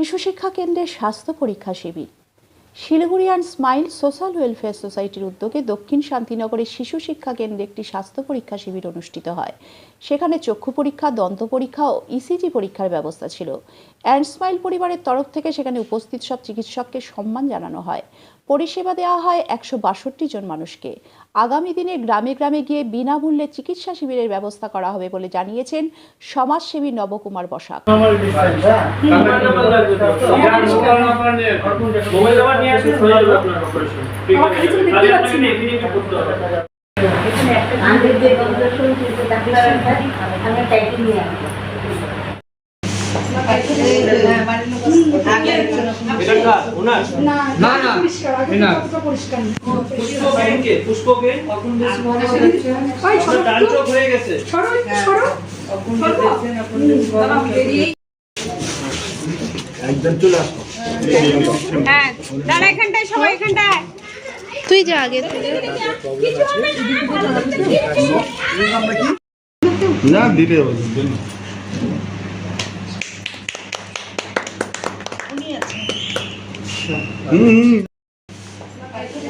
শিশু শিক্ষা কেন্দ্রের স্বাস্থ্য পরীক্ষা শিবির। Siliguri and smile social welfare সোসাইটির উদ্যোগে দক্ষিণ শান্তিনগরের শিশু শিক্ষা কেন্দ্রে একটি স্বাস্থ্য পরীক্ষা শিবির অনুষ্ঠিত হয়। সেখানে চক্ষু পরীক্ষা দন্ত পরীক্ষা ও ইসিজি পরীক্ষার ব্যবস্থা ছিল। অ্যান্ড স্মাইল পরিবারের তরফ থেকে সেখানে উপস্থিত সব চিকিৎসককে সম্মান জানানো হয়। পরিষেবা দেওয়া হয় একশো বাষট্টি জন মানুষকে। আগামী দিনে গ্রামে গ্রামে গিয়ে বিনামূল্যে চিকিৎসা শিবিরের ব্যবস্থা করা হবে বলে জানিয়েছেন সমাজসেবী নবকুমার বসাক। নাম্বার হয়ে যাবে আপনার অপারেশন ঠিক আছে এখানে একটু করতে যে প্রদর্শন কিন্তু তাকে আমরা টাইটেল নিয়ে আসব। এটা কার? ওনার হয়ে দাঁড়া এখানটায় সবাই এখানটায়। তুই যা আগে। না দিতে হবে হুম এটা কার ওনার না না, না, পরিষ্কার না। পরিষ্কার